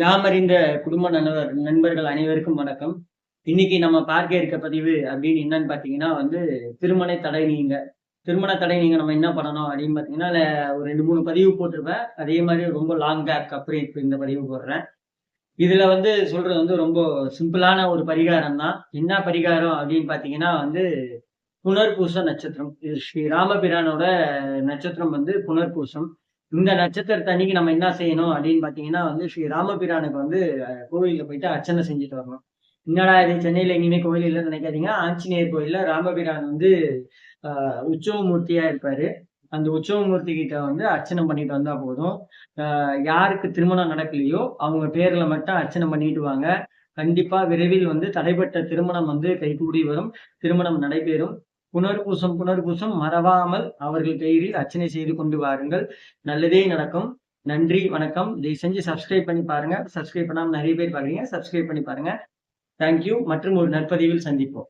யாமறிந்த குடும்ப நண்பர் நண்பர்கள் அனைவருக்கும் வணக்கம். இன்னைக்கு நம்ம பார்க்க இருக்க பதிவு அப்படின்னு என்னன்னு பாத்தீங்கன்னா வந்து திருமண தடை நீங்க. திருமண தடை நீங்க நம்ம என்ன பண்ணணும் அப்படின்னு பாத்தீங்கன்னா ஒரு ரெண்டு மூணு பதிவு போட்டிருப்பேன். அதே மாதிரி ரொம்ப லாங் கேப் அப்புறம் இப்ப இந்த பதிவு போடுறேன். இதுல வந்து சொல்றது வந்து ரொம்ப சிம்பிளான ஒரு பரிகாரம் தான் என்ன பரிகாரம் அப்படின்னு பாத்தீங்கன்னா வந்து புனர்பூச நட்சத்திரம். இது ஸ்ரீ ராமபிரானோட நட்சத்திரம் வந்து புனர்பூசம். இந்த நட்சத்திரத்தை அன்னைக்கு நம்ம என்ன செய்யணும் அப்படின்னு பாத்தீங்கன்னா வந்து ஸ்ரீ ராமபிரானுக்கு வந்து கோவிலுக்கு போயிட்டு அர்ச்சனை செஞ்சுட்டு வரணும். என்னடா இது சென்னையில எங்கேயுமே கோவில் இல்லைன்னு நினைக்காதீங்க. ஆஞ்சநேயர் கோயில்ல ராமபிரான் வந்து ஆஹ், உற்சவ மூர்த்தியா இருப்பாரு. அந்த உற்சவமூர்த்தி கிட்ட வந்து அர்ச்சனை பண்ணிட்டு வந்தா போதும். யாருக்கு திருமணம் நடக்கலையோ அவங்க பேர்ல மட்டும் அர்ச்சனை பண்ணிட்டு வாங்க. கண்டிப்பா விரைவில் வந்து தடைப்பட்ட திருமணம் வந்து கைகூடி வரும். திருமணம் நடைபெறும். புனர்பூசம் புனர்பூசம் மறவாமல் அவர்கள் பெயரில் அர்ச்சனை செய்து கொண்டு வாருங்கள். நல்லதே நடக்கும். நன்றி வணக்கம். இதை செஞ்சு சப்ஸ்கிரைப் பண்ணி பாருங்க. சப்ஸ்கிரைப் பண்ணாமல் நிறைய பேர் பாருங்க. சப்ஸ்கிரைப் பண்ணி பாருங்க. தேங்க்யூ மற்றும் ஒரு நற்பதிவில் சந்திப்போம்.